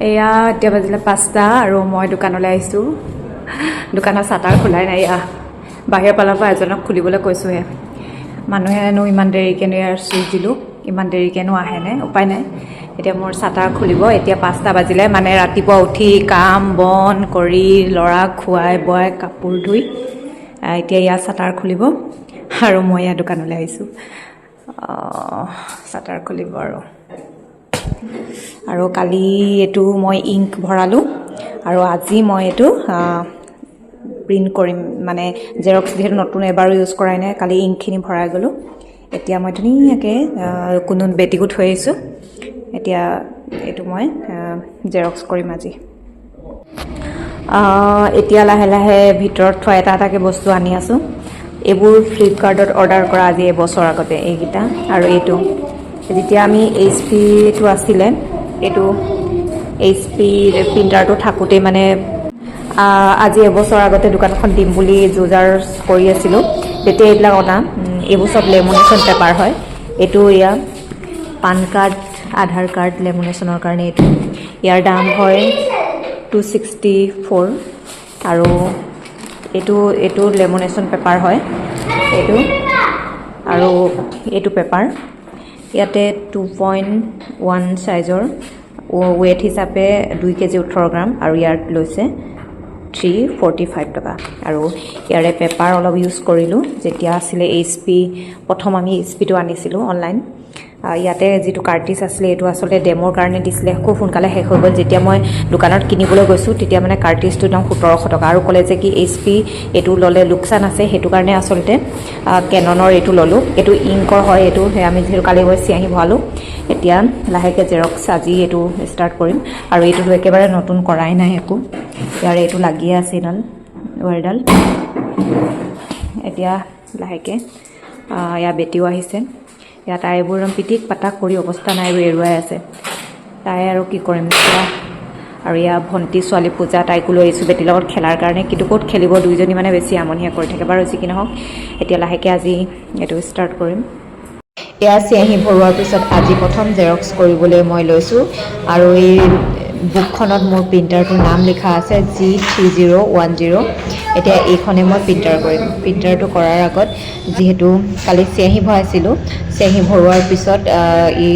এয়া এতিয়া বাজিলে পাঁচটা আৰু মই দোকানলৈ আহিছোঁ। দোকানৰ চাটাৰ খোলাই নাই এয়া। বাহিৰৰ ফালৰ পৰা এজনক খুলিবলৈ কৈছোঁহে। মানুহেনো ইমান দেৰিকেনো ইয়াৰ চুইচ দিলোঁ। ইমান দেৰিকেনো আহেনে উপায় নাই। এতিয়া মোৰ চাটাৰ খুলিব এতিয়া পাঁচটা বাজিলে। মানে ৰাতিপুৱা উঠি কাম বন কৰি ল'ৰাক খোৱাই বোৱাই কাপোৰ ধুই আহ, এতিয়া ইয়াৰ চাটাৰ খুলিব আৰু মই ইয়াৰ দোকানলৈ আহিছোঁ। আহ, চাটাৰ খুলিব আৰু। আৰু কালি এইটো মই ইংক ভৰালোঁ আৰু আজি মই এইটো প্ৰিণ্ট কৰিম। মানে জেৰক্স যিহেতু নতুন এবাৰো ইউজ কৰাই নাই কালি ইংকখিনি ভৰাই গ'লোঁ। এতিয়া মই ধুনীয়াকৈ কোনো বেটিকো থৈ আহিছোঁ। এতিয়া এইটো মই জেৰক্স কৰিম আজি। এতিয়া লাহে লাহে ভিতৰত থোৱা এটা এটাকৈ বস্তু আনি আছোঁ। এইবোৰ ফ্লিপকাৰ্টত অৰ্ডাৰ কৰা আজি এবছৰ আগতে এইকেইটা আৰু এইটো। যেতিয়া আমি এইচ পিটো আছিলে, এইটো এইচ পিৰ প্ৰিণ্টাৰটো থাকোঁতেই মানে আজি এবছৰ আগতে দোকানখন দিম বুলি যোজাৰ কৰি আছিলোঁ, তেতিয়া এইবিলাক অনা এইবোৰ চব লেমিনেশ্যন পেপাৰ হয়। এইটো এয়া, পান কাৰ্ড, আধাৰ কাৰ্ড লেমিনেশ্যনৰ কাৰণে এইটো। ইয়াৰ দাম হয় টু ছিক্সটি ফ'ৰ আৰু এইটো এইটো লেমিনেশ্যন পেপাৰ হয়, এইটো আৰু এইটো পেপাৰ। ইয়াতে টু পইণ্ট ওৱান চাইজৰ ৱেইট হিচাপে দুই কেজি ওঠৰ গ্ৰাম আৰু ইয়াত লৈছে থ্ৰী ফৰ্টি ফাইভ টকা। আৰু ইয়াৰে পেপাৰ অলপ ইউজ কৰিলোঁ যেতিয়া আছিলে এইচ পি প্ৰথম আমি এইচ পিটো আনিছিলোঁ অনলাইন ইয়াতে যিটো কাৰ্টিজ আছিলে এইটো আচলতে ডেমৰ কাৰণে দিছিলে। খুব সোনকালে শেষ হৈ গ'ল। যেতিয়া মই দোকানত কিনিবলৈ গৈছোঁ তেতিয়া মানে কাৰ্টিজটোৰ দাম সোতৰশ টকা। আৰু ক'লে যে কি এইচ পি এইটো ল'লে লোকচান আছে সেইটো কাৰণে আচলতে কেননৰ এইটো ল'লোঁ। এইটো ইংকৰ হয় এইটো সেই আমি যিহেতু কালি গৈ চিয়াঁহী ভৰালোঁ। এতিয়া লাহেকৈ জেৰক্স আজি এইটো ষ্টাৰ্ট কৰিম। আৰু এইটোতো একেবাৰে নতুন কৰাই নাই একো। ইয়াৰে এইটো লাগিয়ে আছে এইডাল ৱাৰডাল। এতিয়া লাহেকৈ ইয়াৰ বেটিও আহিছে। ইয়াত এইবোৰ পিটিক পাটাক কৰি অৱস্থা নাই এৰুৱাই আছে। তাই আৰু কি কৰিম এতিয়া আৰু ইয়াৰ ভণ্টি ছোৱালী পূজা তাইকো লৈ আহিছোঁ বেটীৰ লগত খেলাৰ কাৰণে। কিন্তু ক'ত খেলিব দুইজনী মানে বেছি আমনিহে কৰি থাকে বাৰু যি কি নহওক। এতিয়া লাহেকৈ আজি এইটো ষ্টাৰ্ট কৰিম। এয়া চিয়াঁহী ভৰোৱাৰ পিছত আজি প্ৰথম জেৰক্স কৰিবলৈ মই লৈছোঁ। আৰু এই বুকখনত মোৰ প্ৰিণ্টাৰটোৰ নাম লিখা আছে G three zero' one zero' এতিয়া এইখনে মই প্ৰিণ্টাৰ কৰিম। প্ৰিণ্টাৰটো কৰাৰ আগত যিহেতু কালি চিয়াঁহী ভৰাইছিলোঁ চিয়াঁহী ভৰোৱাৰ পিছত ই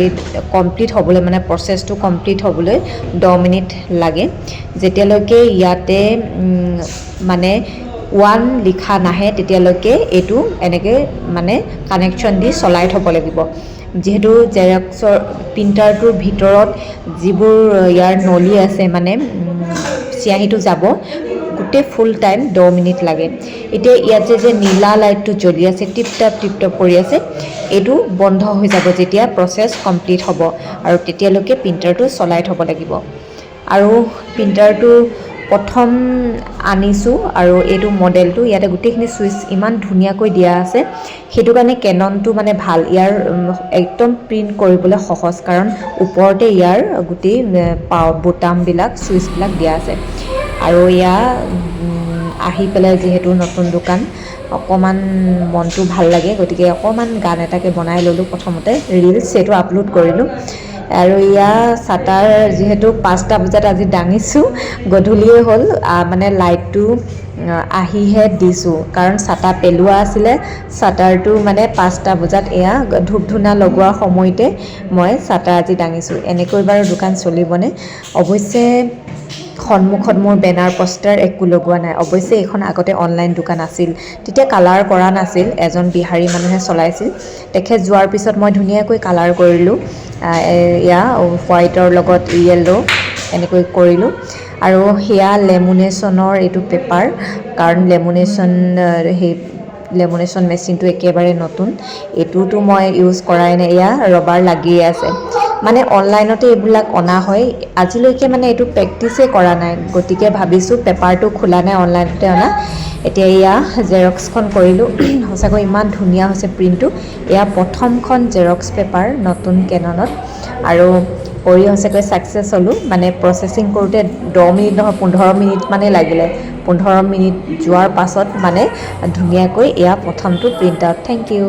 কমপ্লিট হ'বলৈ মানে প্ৰচেছটো কমপ্লিট হ'বলৈ দহ মিনিট লাগে। যেতিয়ালৈকে ইয়াতে মানে ওৱান লিখা নাহে তেতিয়ালৈকে এইটো এনেকৈ মানে কানেকশ্যন দি চলাই থ'ব লাগিব। যিহেতু জেৰক্সৰ প্ৰিণ্টাৰটোৰ ভিতৰত যিবোৰ ইয়াৰ নলী আছে মানে চিয়াঁহীটো যাব, গোটেই ফুল টাইম দহ মিনিট লাগে। এতিয়া ইয়াত যে নীলা লাইটটো জ্বলি আছে টাপ টিপ টপ কৰি আছে, এইটো বন্ধ হৈ যাব যেতিয়া প্ৰচেছ কমপ্লিট হ'ব। আৰু তেতিয়ালৈকে প্ৰিণ্টাৰটো চলাই থ'ব লাগিব। আৰু প্ৰিণ্টাৰটো প্ৰথম আনিছোঁ আৰু এইটো মডেলটো ইয়াতে গোটেইখিনি চুইচ ইমান ধুনীয়াকৈ দিয়া আছে। সেইটো কাৰণে কেননটো মানে ভাল ইয়াৰ একদম প্ৰিণ্ট কৰিবলৈ সহজ কাৰণ ওপৰতে ইয়াৰ গোটেই বুটামবিলাক চুইচবিলাক দিয়া আছে। আৰু উম, আহি পেলাই যিহেতু নতুন দোকান অকণমান মনটো ভাল লাগে। গতিকে অকণমান গান এটাকে বনাই ল'লোঁ প্ৰথমতে ৰিলচ সেইটো আপলোড কৰিলোঁ। আৰু ইয়াৰ চাটাৰ যিহেতু পাঁচটা বজাত আজি দাঙিছোঁ গধূলিয়ে হ'ল। মানে লাইটটো আহ, আহিহে দিছোঁ। কাৰণ চাটা পেলোৱা আছিলে চাটাৰটো মানে পাঁচটা বজাত এয়া ধূপ ধূনা লগোৱাৰ সময়তে মই চাটাৰ আজি দাঙিছোঁ। এনেকৈ বাৰু দোকান চলিবনে? অৱশ্যে সন্মুখত মোৰ বেনাৰ পষ্টাৰ একো লগোৱা নাই। অৱশ্যে এইখন আগতে অনলাইন দোকান আছিল। তেতিয়া কালাৰ কৰা নাছিল। এজন বিহাৰী মানুহে চলাইছিল। তেখেত যোৱাৰ পিছত মই ধুনীয়াকৈ কালাৰ কৰিলোঁ। এয়া হোৱাইটৰ লগত য়েল্ল' এনেকৈ কৰিলোঁ। আৰু সেয়া লেমুনেশ্যনৰ এইটো পেপাৰ কাৰণ লেমুনেশ্যন সেই লেমুনেশ্যন মেচিনটো একেবাৰে নতুন। এইটোতো মই ইউজ কৰাই নাই। এয়া ৰবাৰ লাগিয়ে আছে। মানে অনলাইনতে এইবিলাক অনা হয়। আজিলৈকে মানে এইটো প্ৰেক্টিচেই কৰা নাই। গতিকে ভাবিছোঁ পেপাৰটো খোলা নাই অনলাইনতে অনা। এতিয়া এয়া জেৰক্সখন কৰিলোঁ। সঁচাকৈ ইমান ধুনীয়া হৈছে প্ৰিণ্টটো এয়া প্ৰথমখন জেৰক্স পেপাৰ নতুন কেননত আৰু কৰি সঁচাকৈ ছাকচেছ হ'লোঁ। মানে প্ৰচেছিং কৰোঁতে দহ মিনিট নহয় পোন্ধৰ মিনিট মানেই লাগিলে। পোন্ধৰ মিনিট যোৱাৰ পাছত মানে ধুনীয়াকৈ এয়া প্ৰথমটো প্ৰিণ্ট আউট থেংক ইউ